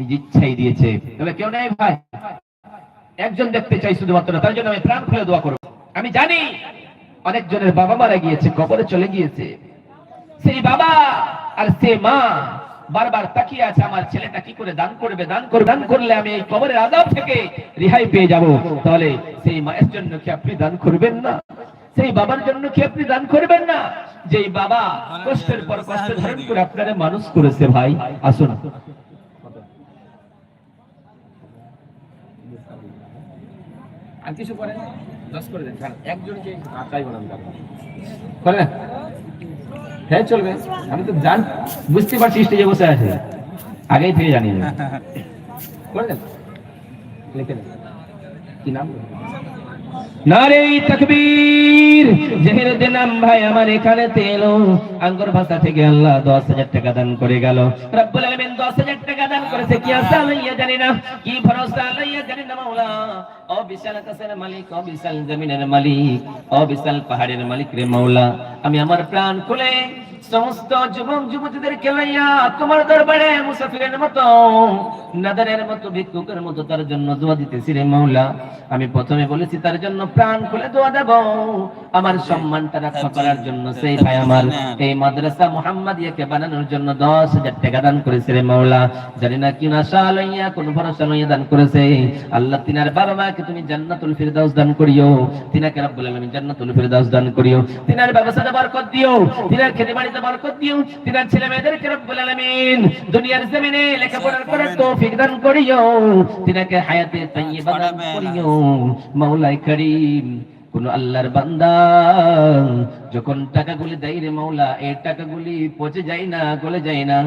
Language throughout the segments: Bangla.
নিজ ইচ্ছাই দিয়েছে। তবে কেউ নেই ভাই। একজন দেখতে চাই শুধুমাত্র, তার জন্য আমি প্রাণ খুলে দোয়া করব। আমি জানি অনেকজনের বাবা মারা গিয়েছে, কবরে চলে গিয়েছে। সেই বাবা আর সে মা বারবার তাকিয়ে আছে, আমার ছেলেটা কি করে দান করবে? দান করবে? দান করলে আমি এই কবরের আদাব থেকে রেহাই পেয়ে যাব। তাহলে সেই মায়ের জন্য কি আপনি দান করবেন না? সেই বাবার জন্য কি আপনি দান করবেন না? যেই বাবা কষ্টের পর কষ্ট ধারণ করে আপনারা মানুষ করেছে ভাই, আসুন। আর কিছু করেন দশ করে দেন। কারণ একজনকে হ্যাঁ চলবে। আমি তো জান বুঝতে পারছি স্টেজে বসে আছে। আগেই থেকে। করে দেন। লিখে দেন। কি নাম? আঙ্গুর ভাষা থেকে আল্লাহ দশ হাজার টাকা দান করে গেল। দশ হাজার টাকা দান করেছে। কি আমি আমার প্রাণ খুলে সমস্ত যুবক যুবতীদেরকে লইয়া তোমার দরবারে মুসাফিরের মতো, নাদারের মতো, ভিক্ষুকের মতো তার জন্য দোয়া দিতেছি রে মাওলা। আমি প্রথমে বলেছি, তার জন্য প্রাণ খুলে দোয়া দেব। আমার সম্মানটা রক্ষা করার জন্য সেই ভাই আমার এই মাদ্রাসা মোহাম্মদিয়াকে বানানোর জন্য দশ হাজার টাকা দান করেছে রে মাওলা। জানি না কি না লইয়া, কোন ভরসা লইয়া দান করেছে। আল্লাহ তিনার বাবা মাকে তুমি জান্নাতুল ফিরদাউস দান করিও। তিনাকে রব্বুল আলামিন জান্নাতুল ফিরদাউস দান করিও। তিনার ব্যবসাতে বরকত দিও, তিনার খেতে বাড়িতে বরকত দিও, তিনার ছেলে মেয়েদেরকে রব্বুল আলামিন দুনিয়ার জমিনে লেখাপড়া করার তৌফিক দান করিও। তিনাকে হায়াতে তাইয়্যিবা দান করিও। মাওলাই করিম, কোন আল্লাহর বান্দা যখন টাকাগুলি দেয় রে মাওলা এই টাকাগুলি পচে যায় না, গলে যায় না।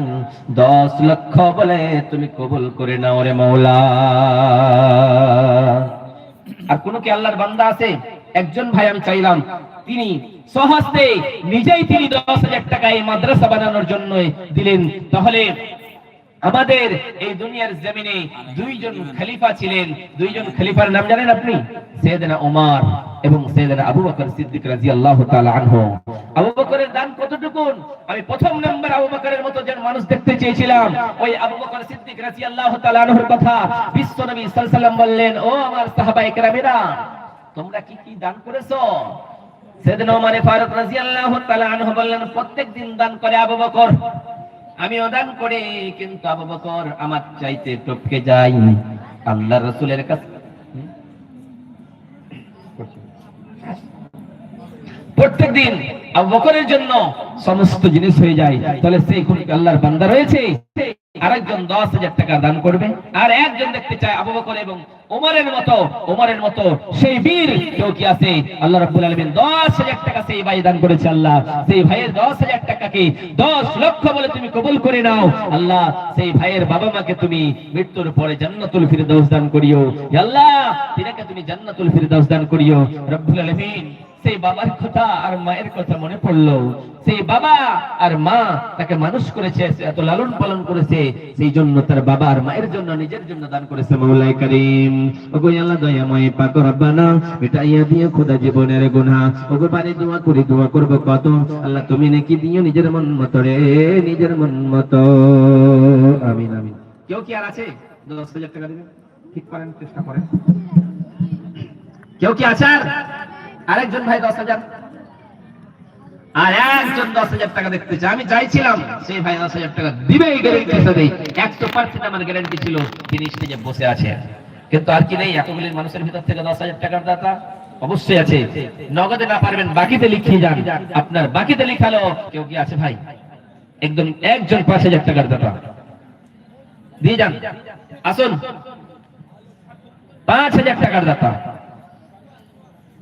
দশ লক্ষ বলে তুমি কবুল করে নাও রে মাওলা। আর কোন কি আল্লাহর বান্দা আছে? একজন ভাই আমি চাইলাম। তিনি সহস্তে নিজেই তিনি দশ হাজার টাকা এই মাদ্রাসা বানানোর জন্য দিলেন। তাহলে আমাদের এই দুনিয়ার জমিনে দুইজন খলিফা ছিলেন। দুইজন খলিফার নাম জানেন আপনি? সৈয়দনা ওমর এবং সৈয়দনা আবু বকর সিদ্দিক রাদিয়াল্লাহু তাআলা আনহু। আবু বকরের দান কতটুকু আমি প্রথম নাম্বার আবু বকরের মতো যেন মানুষ দেখতে চেয়েছিলাম। ওই আবু বকর সিদ্দিক রাদিয়াল্লাহু তাআলা আনহুর কথা বিশ্বনবী সাল্লাল্লাহু আলাইহি সাল্লাম বললেন, ও আমার সাহাবায়ে কেরামেরা, তোমরা কি কি দান করেছ? সেদিন ওমর ফারুক রাদিয়াল্লাহু তাআলা আনহু বললেন প্রত্যেক দিন দান করে আবু বকর। আমি দান করে কিন্তু আবু বকর আমার চাইতে টপকে যাই আল্লাহ রসুলের কাছে প্রত্যেক দিন বকরের জন্য সমস্ত জিনিস হয়ে যায়। তাহলে সেই কোন আল্লাহর বান্দা রয়েছে। আরেকজন দশ হাজার টাকা দান করবে। আর একজন দেখতে চায় আবু এবং ওমরের মতো ওমরের মতো সেই বীর কেউ কি আছে? আল্লাহ রাব্বুল আলামিন দশ হাজার টাকা সেই ভাই দান করেছে আল্লাহ। সেই ভাইয়ের দশ হাজার টাকাকে দশ লক্ষ বলে তুমি কবুল করে নাও। আল্লাহ, সেই ভাইয়ের বাবা মাকে তুমি মৃত্যুর পরে জান্নাতুল ফিরদাউস দান করিও। আল্লাহ, তিনাকে তুমি জান্নাতুল ফিরদাউস দান করিও। রব্বুল আলামিন সেই বাবার কথা আর মায়ের কথা মনে পড়ল। সেই বাবা আর মা তাকে মানুষ করেছে এত লালন পালন করেছে, সেই জন্য তার বাবা আর মায়ের জন্য, নিজের জন্য দান করেছে মৌলাই করিম। ওগো আল্লাহ দয়াময় পাক রব্বানা, মিটাইয়া দিও খোদা জীবনের গুনাহ। ওগো পারে দোয়া করি, দোয়া করব কত? আল্লাহ তুমি নাকি দিও নিজের মন মতো রে, নিজের মন মতো। আমিন আমিন। কেউ কি আর আছে? দশ হাজার টাকা দিবেন? ঠিক করেন চেষ্টা করেন। কেউ কি আছে আর? আরেকজন ভাই দশ হাজার। আর একজন দশ হাজার টাকা দেখতে চাই। আমি চাইছিলাম, সেই ভাই দশ হাজার টাকা দিবে একশো পার্সেন্ট আমার ছিল, তিনি স্টেজে বসে আছে। কিন্তু আর কি নেই মানুষের ভিতর থেকে দশ হাজার টাকার দাতা অবশ্যই আছে। নগদে না পারবেন, বাকিতে লিখিয়ে যান। আপনার বাকিতে লিখালো, কেউ কি আছে ভাই? একদম একজন পাঁচ হাজার টাকার দাতা। দিয়ে যান। আসুন। পাঁচ হাজার টাকার দাতা।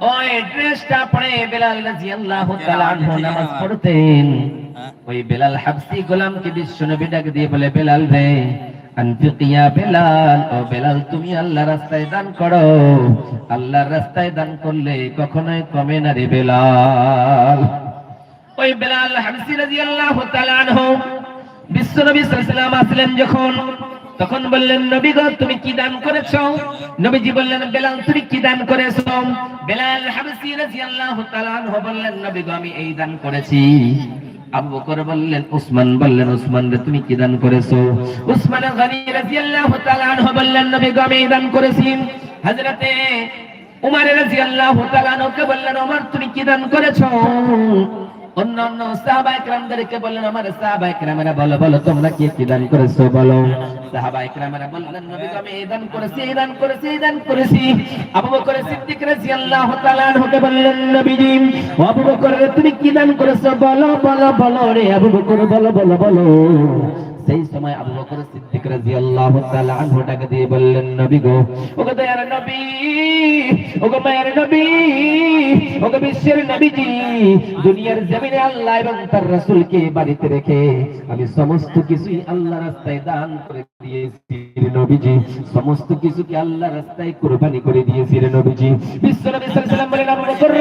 ওই ড্রেসটা পরে বেলাল রাদিয়াল্লাহু তাআলা আনহু নামাজ পড়তেন। ওই বেলাল হাবসি গোলামকে বিশ্বনবী ডাক দিয়ে বলে বেলাল রে আনফিক বেলাল ও বেলাল তুমি আল্লাহ রাস্তায় দান করো। আল্লাহর রাস্তায় দান করলে কখনোই কমে না রে বেলাল। ওই বেলাল হামসি রাদিয়াল্লাহু তাআলা আনহু বিশ্বনবী সাল্লাল্লাহু আলাইহি ওয়াসাল্লাম আসলেন যখন তখন বললেন, নবী গো, তুমি কি দান করেছ? নবীজি বললেন, বেলাল, তুমি কি দান করেছ? বেলাল হাবসি রাদিয়াল্লাহু তাআলা আনহু বললেন, নবী গো, আমি এই দান করেছি। আবু বকর বললেন, উসমান বললেন, উসমান রে, তুমি কি দান করেছ? উসমান গনি রাদিয়াল্লাহু তাআলা আনহু বললেন, নবী গো, আমি দান করেছি। হযরতে উমর রাদিয়াল্লাহু তাআলা আনহুকে বললেন ওমর তুমি কি দান করেছ? অন্যান্য সাহাবা একরামদেরকে বললেন, আমার সাহাবা একরামেরা বলো বলো, তোমরা কি কি দান করেছ, বলো? বললেন, নবী, আমি দান করেছি, এই দান করেছি, এই দান করেছি। আবু বকর সিদ্দিক রাদিয়াল্লাহু তাআলা আনহুকে বললেন, নবীজি আবু বকর, তুমি কি দান করেছ? বলো বলো বলো রে আবু বকর, বলো বলো বলো। সেই সময় আবু বকর সিদ্দিক রাদিয়াল্লাহু তাআলা আনহু ডাকে দিয়ে বললেন, নবী গো, ওগো দয়ার নবী, ওগো মায়ের নবী, ওগো বিশ্বের নবীজি, দুনিয়ার জমিনে আল্লাহ এবং তার রাসূলকে বাড়িতে রেখে আমি সমস্ত কিছুই আল্লাহ রাস্তায় দান করে দিয়েছি নবীজি। সমস্ত কিছুকে আল্লাহ রাস্তায় কুরবানি করে দিয়েছি রে নবীজি। বিশ্ব নবী সাল্লাল্লাহু বলেন আবু বকর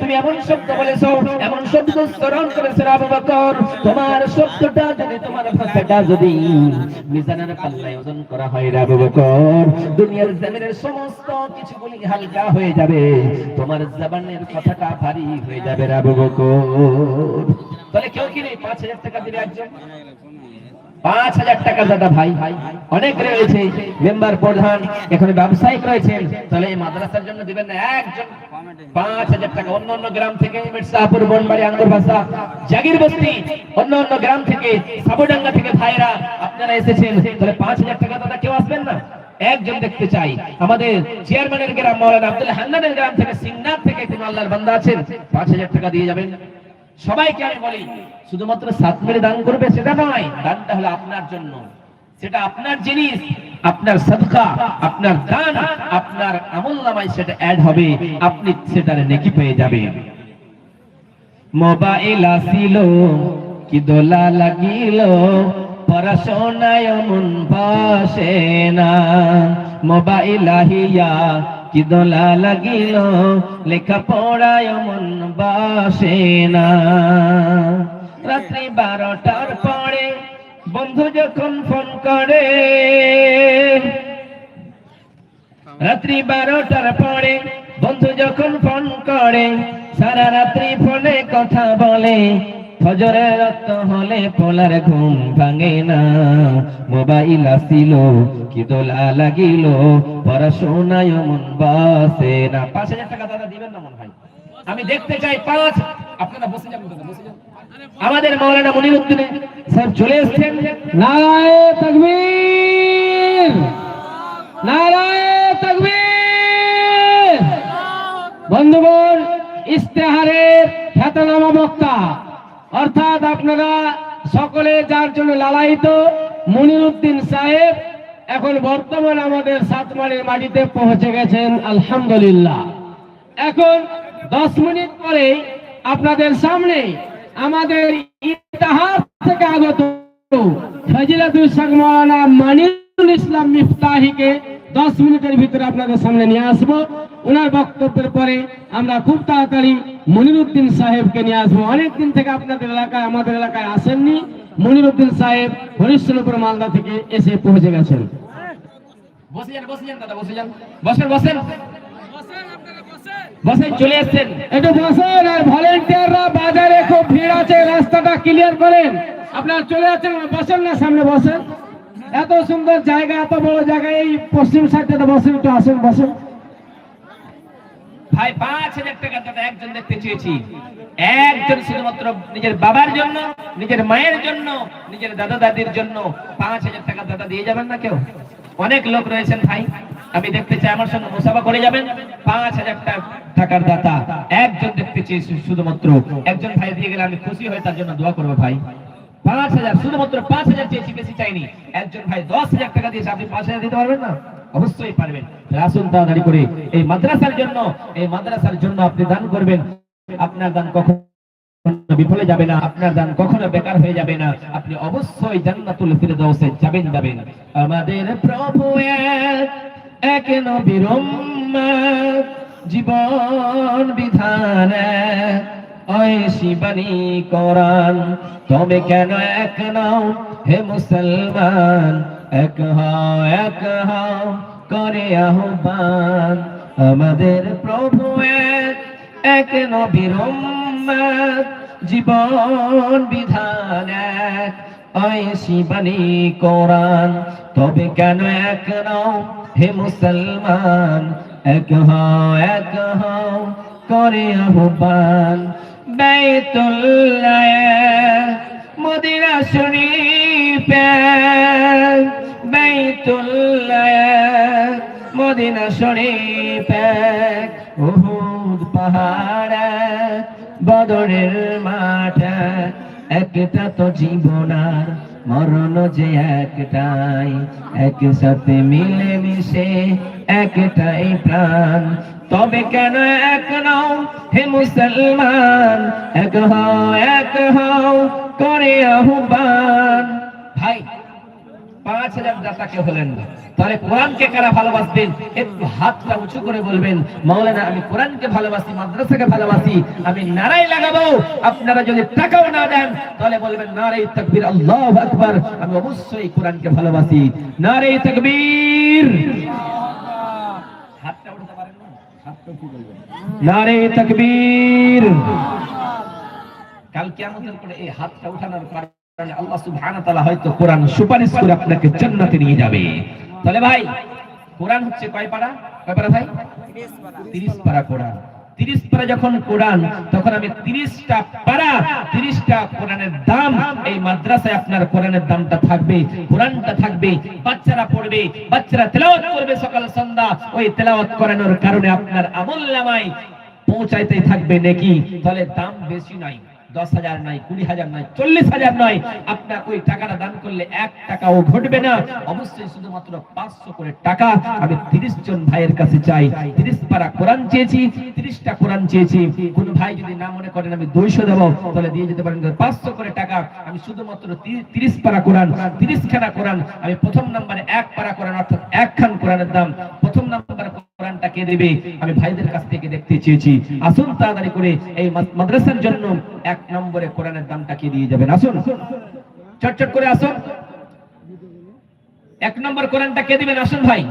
তুমি এমন শব্দ বলেছ, এমন শব্দ উচ্চারণ করেছ আবু বকর তোমার শব্দটা যদি তোমার ভাষাটা যদি মিজানের পাল্লায় ওজন করা হয় রে বকর দুনিয়ার জমিনের সমস্ত কিছুগুলি হালকা হয়ে যাবে, তোমার জবানের কথাটা ভারী হয়ে যাবে রে বকর তাহলে কেউ কি নেই? পাঁচ হাজার টাকা দিবে একজন? পাঁচ হাজার টাকা দাদা ভাই অনেক রয়েছে। মেম্বার প্রধান এখানে ব্যবসায়িক রয়েছেন। তাহলে এই মাদ্রাসার জন্য দিবেন না, একজন। পাঁচ হাজার টাকা। অন্য অন্য গ্রাম থেকে মির্জাপুর, বনবাড়ি, আঙ্গুর ভাষা, জাগির বস্তি অন্য অন্য গ্রাম থেকে সাবুডাঙ্গা থেকে ভাইরা আপনারা এসেছেন। তাহলে পাঁচ হাজার টাকা দাদা, কেউ আসবেন না? একজন দেখতে চাই। আমাদের চেয়ারম্যানের গ্রাম, মৌলানা আব্দুল হান্নানের গ্রাম থেকে সিংনাথ থেকে কোনো আল্লাহর বান্দা আছেন? পাঁচ হাজার টাকা দিয়ে যাবেন। সবাইকে আমি বলি, শুধুমাত্র সাত মেরে দান করবে সেটা নয়, দানটা হলো আপনার জন্য। সেটা আপনার জিনিস আপনার সদকা, আপনার দান, আপনার আমল নামায় সেটা অ্যাড হবে, আপনি সেটার নেকি পেয়ে যাবেন। মোবাইল আসিল, কি দোলা লাগিল, পড়াশোনায় বসে না। মোবাইল আহিয়া, কি দোলা লাগিল বসে না। রাত্রি বারোটার পরে বন্ধু যখন ফোন করে রাত্রি বারোটার পরে বন্ধু যখন ফোন করে, সারা রাত্রি ফোনে কথা বলে। ফজরে রক্ত হলে পোলার ঘুম ভাঙে না। মোবাইল আসিল কি দোলা লাগিল পড়াশোনায় মন বাসে না। পাঁচ হাজার টাকা দাদা দিবেন না মন ভাই আমি দেখতে চাই পাঁচ। আপনারা বসে যাবেন দাদা, বসে যান আমাদের মৌলানা মনিরুদ্দিন স্যার চলে এসেছেন। নারায়ে তকবীর! নারায়ে তকবীর। বন্ধুগণ, ইস্তেহারের খ্যাতনামা বক্তা। অর্থাৎ আপনারা সকলে যার জন্য লালায়িত, মনিরুদ্দিন সাহেব এখন বর্তমান আমাদের সাতমারির মাটিতে পৌঁছে গেছেন, আলহামদুলিল্লাহ। এখন দশ মিনিট পরে আপনাদের সামনে আমাদের ইতিহাস থেকে আগত ফজিলাতুল মৌলানা মানিরুল ইসলাম মিফতাহিকে দশ মিনিটের ভিতরে আপনাদের সামনে নিয়ে আসব। ওনার বক্তব্যের পরে আমরা খুব তাড়াতাড়ি মনিরুদ্দিন সাহেবকে নিয়ে আসব। অনেকদিন থেকে আপনাদের এলাকায়, আমাদের এলাকায় আসেননি। মনিরুদ্দিন সাহেব হরিশ্চন্দ্রপুর মালদা থেকে এসে পৌঁছে গেছেন। চলে বাজারে খুব ভিড় আছে, রাস্তাটা ক্লিয়ার করেন। আপনারা চলে যাচ্ছেন, বসেন না, সামনে বসেন। এত সুন্দর জায়গা, এত বড় জায়গায় এই পশ্চিম সাইডটাতে বসেন, একটু আসেন, বসেন। ভাই, পাঁচ হাজার টাকা দাদা, একজন দেখতে চেয়েছি। একজন শুধুমাত্র নিজের বাবার জন্য, নিজের মায়ের জন্য, নিজের দাদা দাদির জন্য পাঁচ হাজার টাকা দাদা দিয়ে যাবেন না কেউ? অনেক লোক রয়েছেন ভাই, আমি দেখতে চাই, আমার সঙ্গে মুসাফা করে যাবেন। পাঁচ হাজার টাকার দাতা, একজন দেখতে চেয়েছি শুধুমাত্র। একজন ভাই দিয়ে গেলে আমি খুশি হয়ে তার জন্য দোয়া করব ভাই। পাঁচ হাজার, শুধুমাত্র পাঁচ হাজার চেয়েছি, বেশি চাইনি। একজন ভাই দশ হাজার টাকা দিয়েছে, আপনি পাঁচ হাজার দিতে পারবেন না? অবশ্যই পারবেন। আসুন তাড়াতাড়ি করে এই মাদ্রাসার জন্য, এই মাদ্রাসার জন্য আপনি দান করবেন। আপনার দান কখন বিফলে যাবে না, আপনার দান কখনো বেকার হয়ে যাবে না। আপনি অবশ্যই জান্নাতুল যাবেন যাবেন। আমাদের প্রভু এক এক নবীর জীবন বিধান ঐশী বাণী কোরআন। তবে কেন এক নাও হে মুসলমান? এক হও এক হও করে আহ্বান। আমাদের প্রভু এক নবীর জীবন বিধান এক ঐশী বাণী কোরআন। তবে কেন এক নাও হে মুসলমান? এক হাও, এক হও করে আহ্বান। বাইতুল্লাহ মদিনা শরীফে বাইতুল্লাহ মদিনা শরীফে উহুদ পাহাড়ে, বদরের মাঠে একটা তো জীবনার মরণ যে একটাই, একসাথে মিলে মিশে একটাই প্রাণ। তবে কেন এক নাও হে মুসলমান? এক হও এক হও, করে আহ্বান। ভাই, পাঁচ হাজার হলেন না। তাহলে কোরআনকে কারা ভালোবাসবেন? একটু হাতটা উঁচু করে বলবেন, মাওলানা, আমি কোরআনকে ভালোবাসি, মাদ্রাসাকে ভালোবাসি, আমি নারাই লাগাবো। আপনারা যদি টাকাও না দেন, তাহলে বলবেন নারাই তাকবীর, আল্লাহু আকবার। আমি অবশ্যই কোরআনকে ভালোবাসি। নারাই তাকবীর। হাতটা উঠাতে পারেন না হাতটা উঁচু করবেন নারে তাকবীর। কাল কিয়ামতের পরে এই হাতটা উঠানোর কারণে আল্লাহ সুবহানাহু ওয়া তাআলা হয়তো কোরআন সুপারিশ করে আপনাকে জান্নাতে নিয়ে যাবে। তাহলে ভাই, কোরআন হচ্ছে কয় পারা কয় পারা ভাই? 30 পারা কোরআন। 30 পারা যখন কোরআন, তখন আমি 30টা পারা 30টা কোরআনের দাম, এই মাদ্রাসায় আপনার কোরআনের দামটা থাকবে, কোরআনটা থাকবে, বাচ্চারা পড়বে, বাচ্চারা তেলাওয়াত করবে সকাল সন্ধ্যা, ওই তেলাওয়াত করানোর কারণে আপনার আমল নামায় পৌঁছাইতেই থাকবে নাকি? তাহলে দাম বেশি নাই। দশ হাজার নয়, কুড়ি হাজার নয়, চল্লিশ হাজার নয়। আপনার ওই টাকাটা দান করলে এক টাকাও ঘটবে না। অবশ্যই শুধুমাত্র পাঁচশো করে টাকা আমি তিরিশ জন ভাইয়ের কাছে চাই। তিরিশ পারা কোরআন চেয়েছি, তিরিশটা কোরআন চেয়েছি। কোন ভাই যদি না মনে করেন আমি দুইশো দেবো, তাহলে দিয়ে যেতে পারেন। পাঁচশো করে টাকা আমি শুধুমাত্র তিরিশ পারা কোরআন তিরিশ খানা কোরআন, আমি প্রথম নম্বরে এক পারা কোরআন, অর্থাৎ এক খান কোরআনের দাম। প্রথম নম্বর কোরআনটা কে দেবে? আমি ভাইদের কাছ থেকে দেখতে চেয়েছি। আসুন তাড়াতাড়ি করে এই মাদ্রাসার জন্য এক নম্বরে কোরআনের দামটা কে দিয়ে যাবেন? আসুন। চটচট করে আসুন। এক নম্বর কোরআনটা কে দিবেন? আসুন ভাই।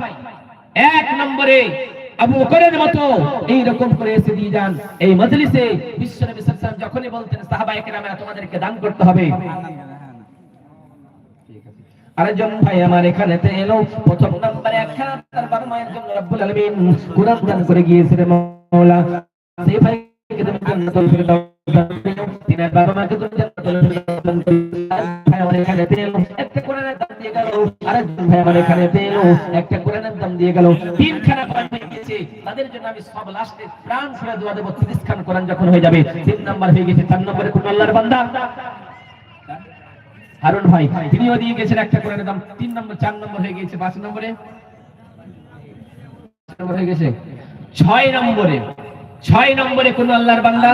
এক নম্বরে আবু বকরের মতো এই রকম করে এসে দিয়ে যান। এই মজলিসে বিশ্বনবী সাল্লাল্লাহু আলাইহি ওয়াসাল্লাম যখনই বলতেন, সাহাবায়ে কেরামেরা তোমাদেরকে দান করতে হবে। আরেকজন ভাই আমার এখানে এলো। প্রথম নম্বরে একখানা তার মায়ের জন্য রব্বুল আলামিন কোরআন দান করে গিয়েছে মাওলা। সেই ভাইকে তুমি জান্নাতুল ফিরদাউস দান করো। তিনার বাবা মাকে তুমি জান্নাতুল ফিরদাউস দান করো। ভাই আমার এখানে এলো। একটা কোরআনের দাম দিয়ে গেল। আরেকজন ভাই আমার এখানে এলো। একটা কোরআনের দাম দিয়ে গেল। তিনখানা কোরআন হয়ে গেছে। তাদের জন্য আমি সব লাস্টে প্রাণ ছুড়ে দোয়া দেবো। তিরিশ খান কোরআন যখন হয়ে যাবে, তিন নাম্বার হয়ে গেছে। চার নম্বরে কোন আল্লাহর বান্দা। হারুন ভাই তিনিও দিয়ে গেছেন, একটা কোরআনের দাম তিন নম্বর, চার নম্বর হয়ে গেছে পাঁচ নম্বরে? হয়ে গেছে। ছয় নম্বরে ছয় নম্বরে কোন আল্লাহর বান্দা?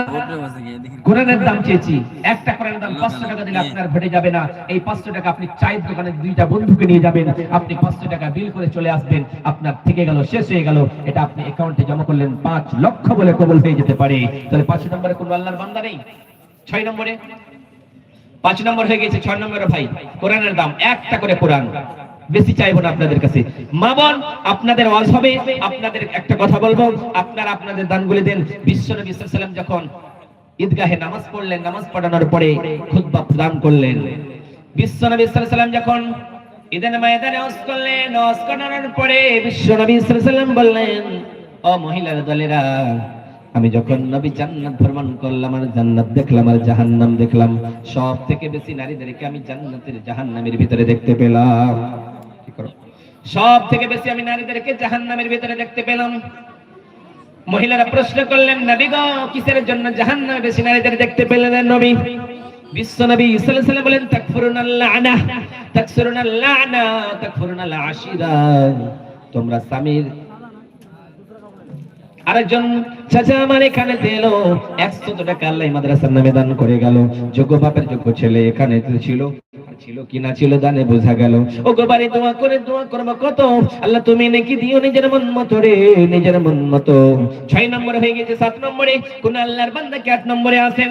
কোরআনের দাম চেয়েছি। একটা কোরআনের দাম পাঁচশো টাকা দিলে আপনার ঘটে যাবে না। এই পাঁচশো টাকা আপনি চায়ের দোকানে দুইটা বন্ধুকে নিয়ে যাবেন। আপনি পাঁচশো টাকা বিল করে চলে আসবেন। আপনার থেকে গেল, শেষ হয়ে গেল। এটা আপনি অ্যাকাউন্টে জমা করলেন পাঁচ লক্ষ বলে কবল হয়ে যেতে পারে। তাহলে পাঁচশো নম্বরে কোন আল্লাহর বান্দা নেই? ছয় নম্বরে? পাঁচ নম্বর হয়ে গেছে ছয় নম্বরে ভাই, কোরআনের দাম, একটা করে কোরআন। বেশি চাইব না আপনাদের কাছে। মা বোন, আপনাদের ওয়াজ হবে, আপনাদের একটা কথা বলব। আপনারা আপনাদের দানগুলি দেন। বিশ্ব নবী ওয়াসাল্লাম যখন ঈদগাহে নামাজ পড়লেন, নামাজ পড়ানোর পরে খুতবা প্রদান করলেন। বিশ্ব নবী ওয়াসাল্লাম যখন ঈদের ময়দানে ওয়াজ করলেন ওয়াজ করানোর পরে বিশ্ব নবী ওয়াসাল্লাম বললেন, ও মহিলার দলেরা আমি যখন নবী জান্নাত ভ্রমণ করলাম আর জান্নাত দেখলাম আর জাহান্নাম দেখলাম, সব থেকে বেশি নারীদেরকে আমি জান্নাতের জাহান্নামের ভিতরে দেখতে পেলাম। সব থেকে বেশি আমি নারীদেরকে জাহান্নামের ভিতরে দেখতে পেলাম। মহিলারা প্রশ্ন করলেন, নবী গো, কিসের জন্য জাহান্নামে বেশি নারীদের দেখতে পেলেন নবী? বিশ্ব নবী সাল্লাল্লাহু আলাইহি বলেন তাকফুরুনাল লানা তাকসুরুনাল লানা তাকফুরুনাল আশিরা তোমরা স্বামীর আরেকজন চাচা আমার এখানে এলো একশো টাকা আল্লাহ মাদ্রাসার নামে দান করে গেল। যোগ্য বাপের যোগ্য ছেলে এখানে ছিল ছিল কি না ছিল জানে বোঝা গেল। ও গোবারে দোয়া করে, দোয়া করব কত? আল্লাহ তুমি নাকি দিও নিজের মন মতো রে, নিজের মন মতো। ছয় নম্বরে হয়ে গেছে, সাত নম্বরে। কোন আল্লাহর বান্দা কি আট নম্বরে আছেন?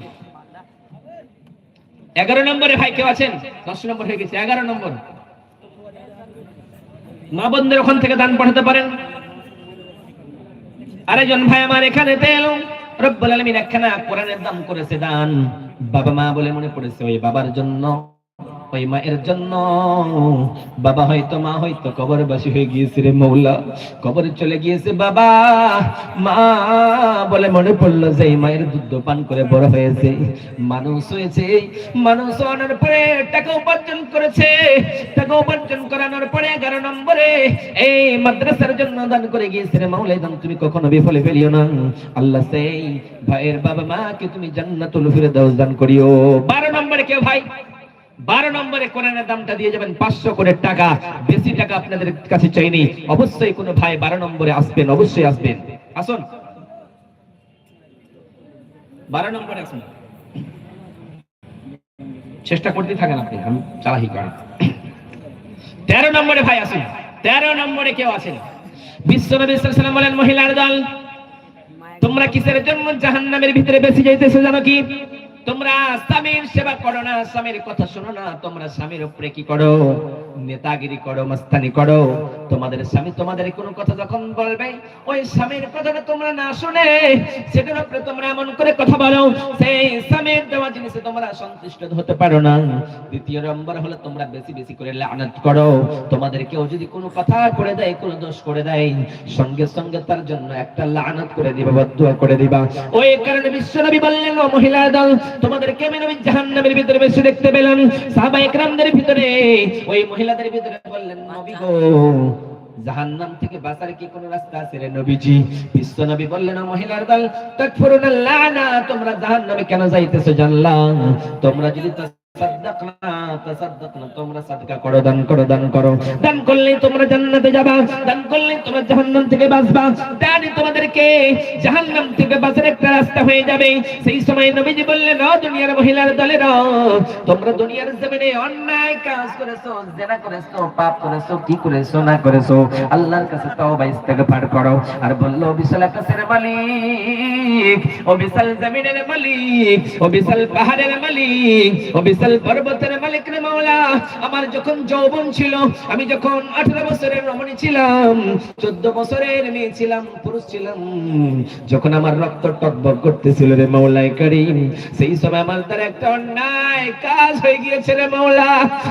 এগারো নম্বরে ভাই কেউ আছেন? দশ নম্বর হয়ে গেছে, এগারো নম্বর। মা বোনদের ওখান থেকে দান পাঠাতে পারেন। আরেকজন ভাই আমার, এখানে তেল, রব্বুল আলমিন একখানা কোরআনের দাম করেছে দান। বাবা মা বলে মনে পড়েছে, ওই বাবার জন্য ওই মায়ের জন্য। বাবা হয়তো, মা হয়তো কবরবাসী হয়ে গিয়েছে রে মৌলা। কবরে চলে গিয়েছে বাবা। মা বলে মনে পড়ল যে মায়ের দুধ পান করে বড় হয়েছে। মানুষ হয়েছে। মানুষ হওয়ার পরে টাকা উপার্জন করেছে। টাকা উপার্জন করানোর পরে এগারো নম্বরে এই মাদ্রাসার জন্য দান করে গিয়েছে রে মাওলাই দান তুমি কখনো বিফলে ফেলিও না। আল্লাহ সেই ভাইয়ের বাবা মাকে তুমি জান্নাতুল ফিরদাউস দান করিও। বারো নম্বরে কেউ ভাই? বারো নম্বরে কোরআনের দামটা দিয়ে যাবেন পাঁচশো করে টাকা। বেশি টাকা আপনাদের কাছে চাইনি। অবশ্যই কোনো ভাই বারো নম্বরে আসবেন, অবশ্যই আসবেন। আসুন। বারো নম্বরে আসুন। চেষ্টা করতে থাকেন আপনি, আমি চালাহি করেন। তেরো নম্বরে ভাই আসুন। তেরো নম্বরে কেউ আছেন বিশ্বনবী সাল্লাম বলেন, মহিলার দল, তোমরা কিসের জন্য জাহান্নামের ভিতরে বেশি যাইতেছো জানো কি? তোমরা স্বামীর সেবা করো না, স্বামীর কথা শোনো না, তোমরা স্বামীর উপরে কি করো? নেতাগিরি করো, মস্তানি করো। তোমাদের স্বামী তোমাদের কোনো কথা যখন বলবে, ওই স্বামীর কথাটা তোমরা না শুনে সেটার উপরে তোমরা এমন করে কথা বলো, সেই স্বামীর দেওয়া জিনিসে তোমরা সন্তুষ্ট হতে পারো না। দ্বিতীয় নম্বর হলো তোমরা বেশি বেশি করে লানত করো। তোমাদের কেউ যদি কোনো কথা করে দেয়, কোনো দোষ করে দেয়, সঙ্গে সঙ্গে তার জন্য একটা লানত করে দিবা, বদুয়া করে দিবা। ওই কারণে বিশ্বনবী বললেন মহিলা দল তোমাদের কেমন আমি জাহান্নামের ভিতরে বেশি দেখতে পেলাম? সাহাবা একরামদের ভিতরে। ওই মহিলাদের ভিতরে বললেন, নবী গো, জাহান্নাম থেকে বাঁচার কি কোনো রাস্তা আছে রে নবীজি? বিশ্ব নবী বললেন মহিলার দল, তাকফুরুনা লানা, তোমরা জাহান্নামে কেন যাইতেছো জানলাম তোমরা যদি তোমরা আল্লাহর কাছে তওবা করো। আর বলল বিশাল আকাশের মালিক, ও বিশাল জমিনের মালিক, ও বিশাল পাহাড়ের মালিক, ও বিশাল পর্বতের মালিক রে মাওলা, আমার যখন যৌবন ছিল, আমি যখন আঠারো বছরের রমণী ছিলাম, চোদ্দ বছরের মেয়ে ছিলাম, পুরুষ ছিলাম, যখন আমার রক্ত টকবক করতেছিল রে মাওলাই করিম, সেই সময় আমার দ্বারা একটা অন্যায় কাজ হয়ে গিয়েছে রে মাওলা।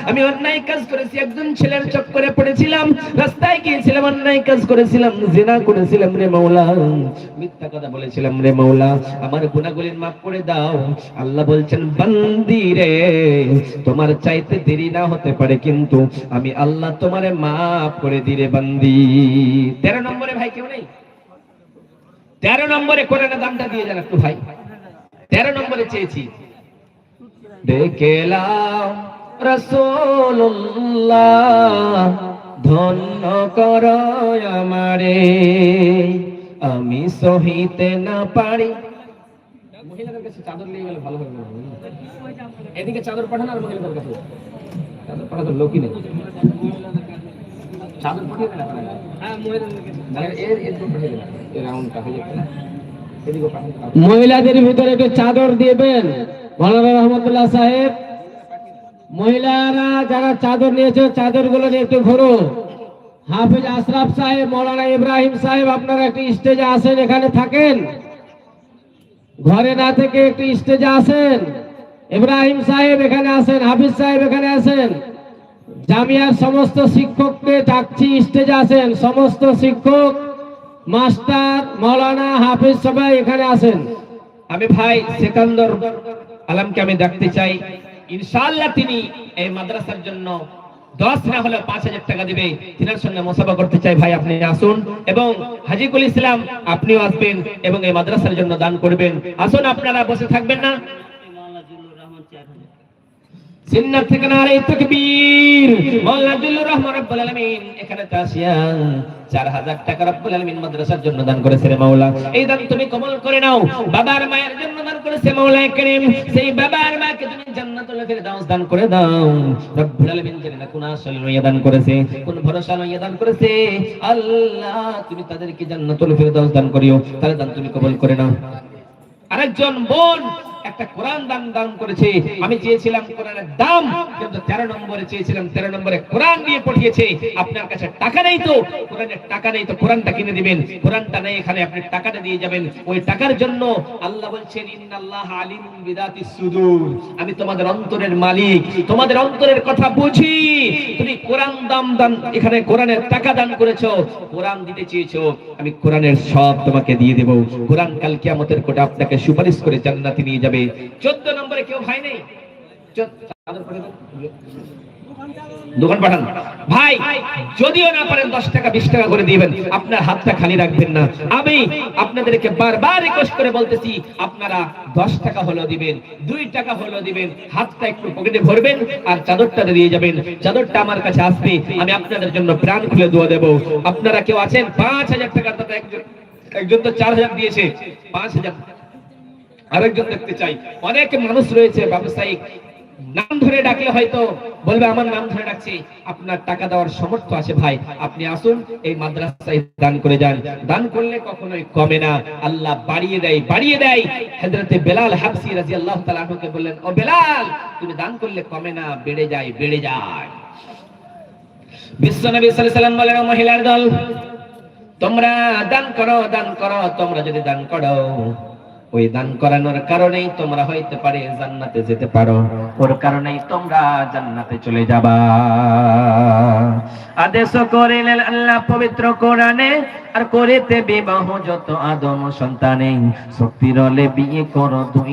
আমি অন্যায় কাজ করেছি, একজন ছেলের চক্করে পড়েছিলাম, রাস্তায় গিয়েছিলাম, অন্যায় কাজ করেছিলাম, জিনা করেছিলাম রে মাওলা। মিথ্যা কথা বলেছিলাম রে মাওলা, আমার গুনাহগুলির মাফ করে দাও। আল্লাহ বলছেন, বান্দি রে। তোমার চাইতে দেরি না হতে পারে, কিন্তু আমি আল্লাহ তোমারে মাফ করে দিরে বান্দি। তেরো নম্বরে ভাই কেউ নেই? তেরো নম্বরে কোরআনের দামটা দিয়ে যান একটু ভাই। তেরো নম্বরে চেয়েছি। দেখেলাম রসুল্লাহ ধন্য কর আমারে। আমি সহিতে না পারি মহিলাদের কাছে চাদর নিয়ে গেলে ভালো হবে এদিকে চাদর পাঠান আর মহিলাদের কাছে। চাদর পাঠানোর লোকই নেই। চাদর পাঠিয়ে দেন হ্যাঁ মহিলাদের হয়ে ভিতরে একটু চাদর দিবেন। মৌলানা রহমতুল্লাহ সাহেব। মহিলারা যারা চাদর নিয়েছে চাদরগুলো নিয়ে একটু ঘোরো হাফিজ আশরাফ সাহেব মৌলানা ইব্রাহিম সাহেব আপনারা একটু স্টেজে আসেন এখানে থাকেন। ঘরে না থেকে একটু স্টেজে আসেন। ইব্রাহিম সাহেব এখানে আসেন, হাফিজ সাহেব এখানে আসেন। জামিয়ার সমস্ত শিক্ষককে ডাকছি, স্টেজে আসেন। সমস্ত শিক্ষক, মাস্টার, মৌলানা, হাফিজ সবাই এখানে আসেন। আমি ভাই সেকান্দর আলমকে আমি ডাকতে চাই। ইনশাআল্লাহ তিনি এই মাদ্রাসার জন্য দশ না হলে পাঁচ হাজার টাকা দিবে। তিনার সঙ্গে মোসাফা করতে চাই ভাই, আপনি আসুন। এবং হাজিকুল ইসলাম, আপনিও আসবেন এবং এই মাদ্রাসার জন্য দান করবেন। আসুন, আপনারা বসে থাকবেন না। সিন্নার থেকে নারে তাকবীর। মাওলানা আব্দুল্লাহ রহমান রব্বুল আলামিন এখানে তাসিয়া 4000 টাকা রব্বুল আলামিন মাদ্রাসার জন্য দান করেছে রে মাওলা। এই দান তুমি কবুল করে নাও। বাবার মায়ের জন্য দান করেছে মাওলা করিম। সেই বাবার মাকে তুমি জান্নাতুল ফেরদাউস দান করে দাও। রব্বুল আলামিন জানে না কোন আসল লইয়া দান করেছে, কোন ভরসা লইয়া দান করেছে। আল্লাহ, তুমি তাদেরকে জান্নাতুল ফেরদাউস দান করিও। তাহলে দান তুমি কবুল করে নাও। আরেকজন বোন একটা কোরআন দান দান করেছে। আমি চেয়েছিলাম কোরআনের দাম, কিন্তু তেরো নম্বরে চেয়েছিলাম, তেরো নম্বরে কোরআন দিয়ে পাঠিয়েছে। আপনার কাছে টাকা নেই তো? কোরআনের টাকা নেই তো কোরআনটা কিনে দিবেন। কোরআনটা নেই, এখানে আপনি টাকাটা দিয়ে যাবেন। ওই টাকার জন্য আল্লাহ বলছেন, ইন্নাল্লাহ আলিমুম বিদাতিস সুদূর। আমি তোমাদের অন্তরের মালিক, তোমাদের অন্তরের কথা বুঝি। তুমি কোরআন দাম দান, এখানে কোরআনের টাকা দান করেছ, কোরআন দিতে চেয়েছো, আমি কোরআনের সব তোমাকে দিয়ে দেব। কোরআন কাল কিয়ামতের কোটা আপনাকে সুপারিশ করে জান্নাতে নিয়ে যাবে। 14 নম্বরে কেউ ভাই নেই? চোদ্দ-। দোকান পাঠান। ভাই যদিও না পারেন দশ টাকা বিশ টাকা করে দিবেন আপনার হাতটা খালি রাখবেন না। আমি আপনাদেরকে বারবার রিকোয়েস্ট করে বলতেছি আপনারা দশ টাকা হলো দিবেন দুই টাকা হলো দিবেন হাতটা একটু পকেটে ভরবেন আর চাদরটা দিয়ে যাবেন। চাদরটা আমার কাছে আসবে আমি আপনাদের জন্য প্রাণ খুলে দোয়া দেব। আপনারা কেউ আছেন? পাঁচ হাজার টাকার দাদা একজন একজন তো চার হাজার দিয়েছে। পাঁচ হাজার। আরেকজন দেখতে চাই। অনেক মানুষ রয়েছে, ব্যবসায়িক। নাম ধরে ডাকলে হয়তো বলবে, আমার নাম ধরে ডাকছি। আপনার টাকা দেওয়ার সামর্থ্য আছে ভাই। আপনি আসুন, এই মাদ্রাসায় দান করে যান। দান করলে কখনোই কমে না। আল্লাহ বাড়িয়ে দেয় বাড়িয়ে দেয়। হযরতে বেলাল হাবসি রাদিয়াল্লাহু তাআলা আনহুকে বললেন, ও বেলাল, তুমি দান করলে কমে না, বেড়ে যায় বেড়ে যায়। বিশ্বনবী সাল্লাল্লাহু আলাইহি সাল্লাম বলেন মহিলার দল, তোমরা দান করো দান করো, তোমরা যদি দান করো ওই দান করানোর কারণেই তোমরা হইতে পারে জান্নাতে যেতে পারো। ওর কারণেই তোমরা জান্নাতে চলে যাবা। আদেশ করিলেন আল্লাহ পবিত্র কোরআনে, আর করিতে বিবাহ যত আদম সন্তানে, শক্তির বিয়ে করো দুই